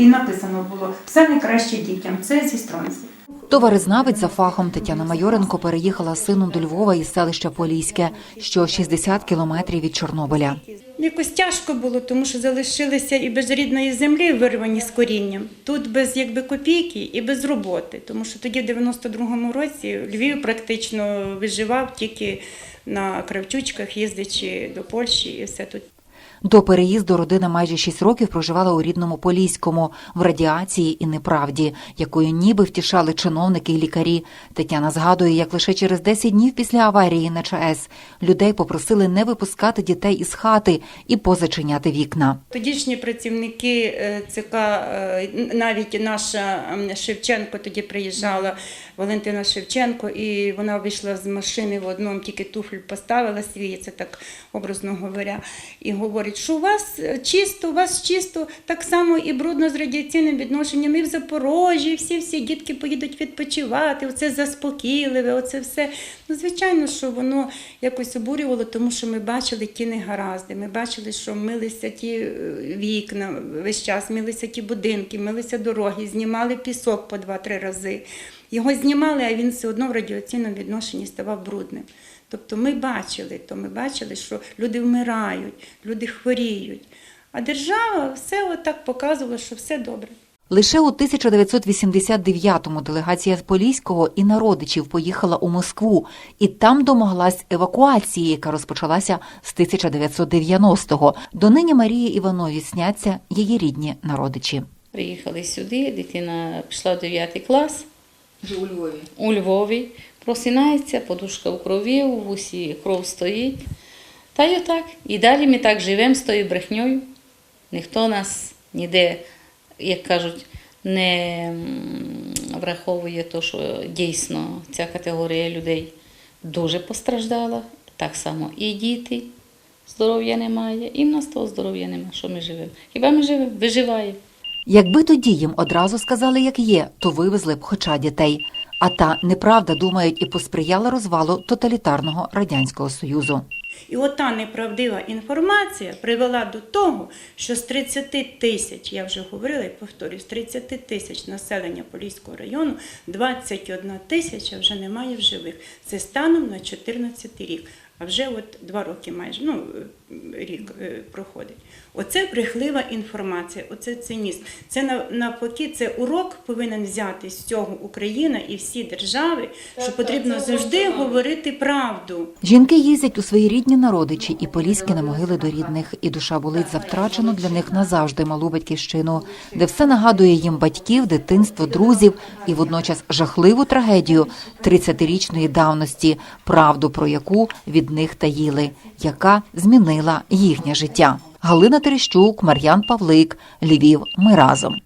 і написано було все найкраще дітям. Це зі Стронців. Товаризнавець за фахом Тетяна Майоренко переїхала з сином до Львова із селища Поліське, що 60 кілометрів від Чорнобиля. Якось тяжко було, тому що залишилися і без рідної землі вирвані з корінням. Тут без якби копійки і без роботи. Тому що тоді, в 92-му році, Львів практично виживав тільки на кравчучках, їздячи до Польщі і все тут. До переїзду родина майже 6 років проживала у рідному Поліському, в радіації і неправді, якою ніби втішали чиновники і лікарі. Тетяна згадує, як лише через 10 днів після аварії на ЧАЕС людей попросили не випускати дітей із хати і позачиняти вікна. Тодішні працівники е, ЦК, е, навіть наша Шевченко тоді приїжджала, Валентина Шевченко, і вона вийшла з машини в одному, тільки туфлю поставила свій, це так образно говоря, і говорить, що у вас е, чисто, у вас чисто, так само і брудно з радіаційним відношенням, і в Запорожжі, всі всі дітки поїдуть відпочивати, оце заспокійливе, оце все. Ну, звичайно, що воно якось обурювало, тому що ми бачили ті негаразди, ми бачили, що милися ті е, вікна весь час, милися ті будинки, милися дороги, знімали пісок по два-три рази. Його знімали, а він все одно в радіаційному відношенні ставав брудним. Тобто ми бачили, то ми бачили, що люди вмирають, люди хворіють. А держава все отак показувала, що все добре. Лише у 1989-му делегація з Поліського і народичів поїхала у Москву, і там домоглась евакуації, яка розпочалася з 1990-го. Донині Марії Іванові сняться її рідні народичі. Приїхали сюди, дитина пішла в 9 клас Вже у Львові. у Львові, просинається, подушка в крові, у вусі кров стоїть. Та й отак. І далі ми так живемо з тою брехньою. Ніхто нас ніде, як кажуть, не враховує те, що дійсно ця категорія людей дуже постраждала. Так само і діти. Здоров'я немає, і в нас того здоров'я немає. Що ми живемо? Хіба ми живемо? Виживаємо. Якби тоді їм одразу сказали, як є, то вивезли б хоча дітей. А та неправда, думають, і посприяла розвалу тоталітарного радянського союзу. І ота неправдива інформація привела до того, що з 30 тисяч, я вже говорила і повторюю, з 30 тисяч населення Поліського району 21 тисяча вже немає в живих. Це станом на 14 рік. А вже от два роки майже, ну рік е, проходить. Оце брехлива інформація, оце цинізм. Це на- навпаки, це урок повинен взяти з цього Україна і всі держави, що потрібно завжди говорити правду. Жінки їздять у свої рідні народичі і поліські на могили до рідних, і душа болить за втрачену для них назавжди малу батьківщину, де все нагадує їм батьків, дитинство, друзів і водночас жахливу трагедію 30-річної давності, правду про яку від них таїли, яка змінила їхнє життя. Галина Терещук, Мар'ян Павлик, Львів. Ми разом.